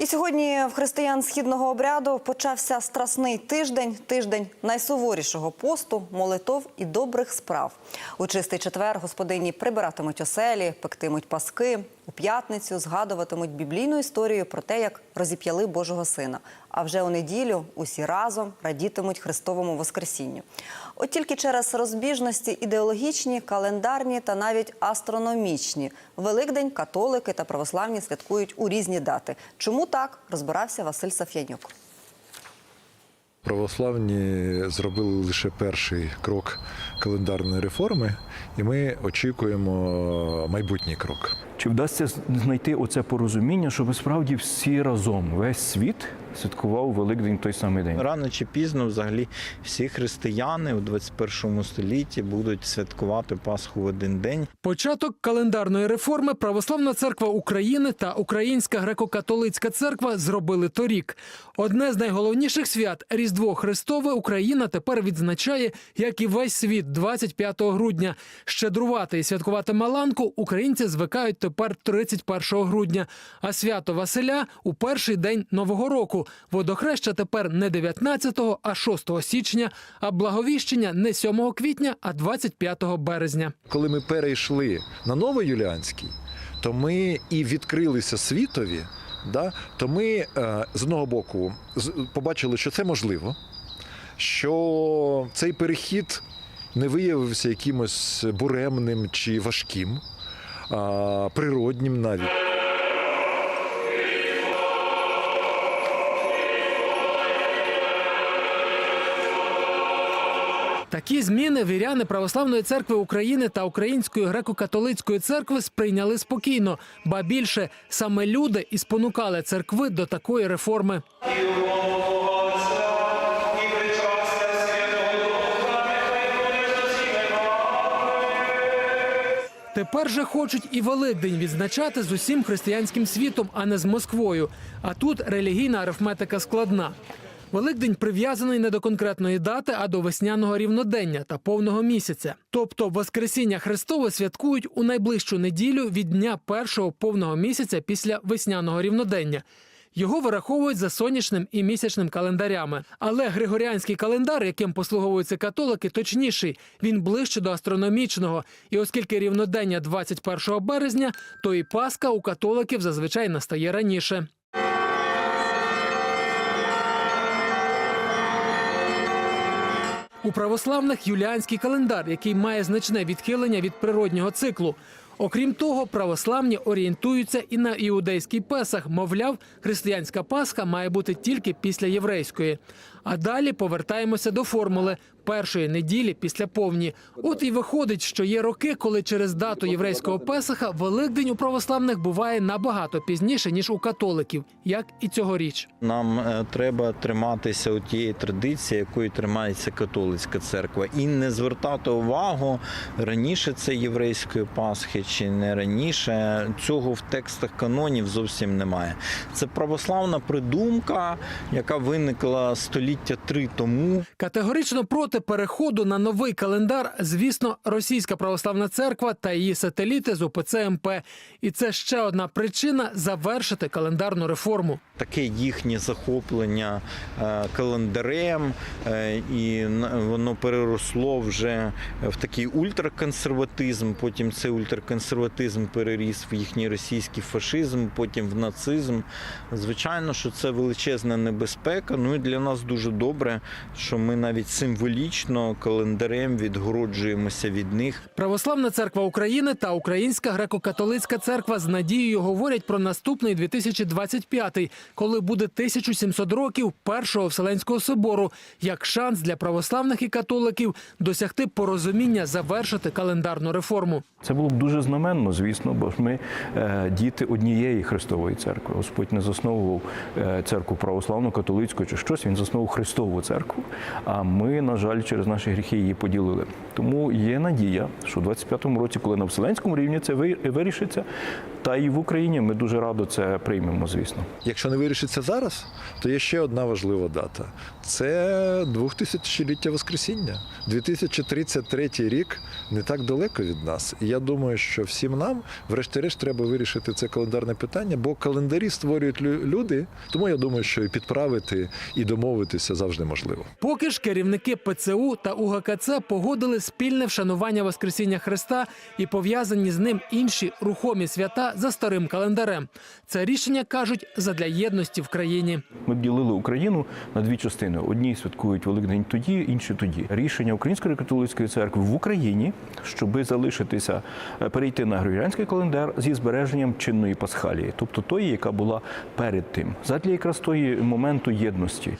І сьогодні в християн східного обряду почався страсний тиждень, тиждень найсуворішого посту, молитов і добрих справ. У чистий четвер господині прибиратимуть оселі, пектимуть паски. У п'ятницю згадуватимуть біблійну історію про те, як розіп'яли Божого сина. А вже у неділю усі разом радітимуть Христовому Воскресінню. От тільки через розбіжності ідеологічні, календарні та навіть астрономічні Великдень католики та православні святкують у різні дати. Чому так розбирався Василь Саф'янюк? Православні зробили лише перший крок календарної реформи, і ми очікуємо майбутній крок. Чи вдасться знайти оце порозуміння, щоб справді всі разом, весь світ святкував Великдень той самий день? Рано чи пізно, взагалі, всі християни у 21 столітті будуть святкувати Пасху в один день. Початок календарної реформи Православна церква України та Українська греко-католицька церква зробили торік. Одне з найголовніших свят Різдво Христове Україна тепер відзначає, як і весь світ, 25 грудня. Щедрувати і святкувати Маланку українці звикають тепер 31 грудня. А свято Василя у перший день Нового року. Водохреща тепер не 19, а 6 січня, а благовіщення не 7 квітня, а 25 березня. Коли ми перейшли на новоюліанський, то ми і відкрилися світові. Да, то ми е, з одного боку побачили, що це можливо, що цей перехід не виявився якимось буремним чи важким, а природнім навіть. Такі зміни віряни Православної церкви України та Української греко-католицької церкви сприйняли спокійно, ба більше саме люди і спонукали церкви до такої реформи. Тепер же хочуть і Великдень відзначати з усім християнським світом, а не з Москвою. А тут релігійна арифметика складна. Великдень прив'язаний не до конкретної дати, а до весняного рівнодення та повного місяця. Тобто Воскресіння Христове святкують у найближчу неділю від дня першого повного місяця після весняного рівнодення. Його вираховують за сонячним і місячним календарями. Але григоріанський календар, яким послуговуються католики, точніший. Він ближче до астрономічного. І оскільки рівнодення 21 березня, то і Пасха у католиків зазвичай настає раніше. У православних юліанський календар, який має значне відхилення від природнього циклу. Окрім того, православні орієнтуються і на іудейський песах. Мовляв, християнська Пасха має бути тільки після єврейської. А далі повертаємося до формули першої неділі після повні. От і виходить, що є роки, коли через дату єврейського Песаха Великдень у православних буває набагато пізніше ніж у католиків, як і цьогоріч. Нам е, треба триматися у тієї традиції, якою тримається католицька церква, і не звертати увагу раніше це єврейської Пасхи чи не раніше. Цього в текстах канонів зовсім немає. Це православна придумка, яка виникла століття три тому. Категорично проти переходу на новий календар, звісно, Російська православна церква та її сателіти з УПЦ МП. І це ще одна причина завершити календарну реформу. таке їхнє захоплення е, календарем, е, і воно переросло вже в такий ультраконсерватизм. Потім цей ультраконсерватизм переріс в їхній російський фашизм, потім в нацизм. Звичайно, що це величезна небезпека. Ну і для нас дуже добре, що ми навіть символічно календарем відгороджуємося від них. Православна церква України та Українська греко-католицька церква з надією говорять про наступний 2025, коли буде 1700 років першого Вселенського собору, як шанс для православних і католиків досягти порозуміння завершити календарну реформу. Це було б дуже знаменно, звісно, бо ж ми е, діти однієї Христової церкви. Господь не засновував е, церкву православну, католицьку чи щось. Він заснував Христову церкву. А ми, на жаль, через наші гріхи її поділили. Тому є надія, що в 25-му році, коли на вселенському рівні це ви- вирішиться, Та і в Україні ми дуже радо це приймемо, звісно. Якщо не вирішиться зараз, то є ще одна важлива дата. Це 2000-ліття Воскресіння. 2033 рік не так далеко від нас. І я думаю, що всім нам, врешті-решт, треба вирішити це календарне питання, бо календарі створюють лю- люди. Тому я думаю, що і підправити, і домовитися завжди можливо. Поки ж керівники ПЦУ та УГКЦ погодили спільне вшанування Воскресіння Христа і пов'язані з ним інші рухомі свята за старим календарем. Це рішення кажуть задля єдності в країні. Ми б ділили Україну на дві частини: одні святкують Великдень тоді, інші тоді. Рішення Української католицької церкви в Україні, щоби залишитися, е, перейти на григоріанський календар зі збереженням чинної пасхалії, тобто тої, яка була перед тим, задля якраз тої моменту єдності.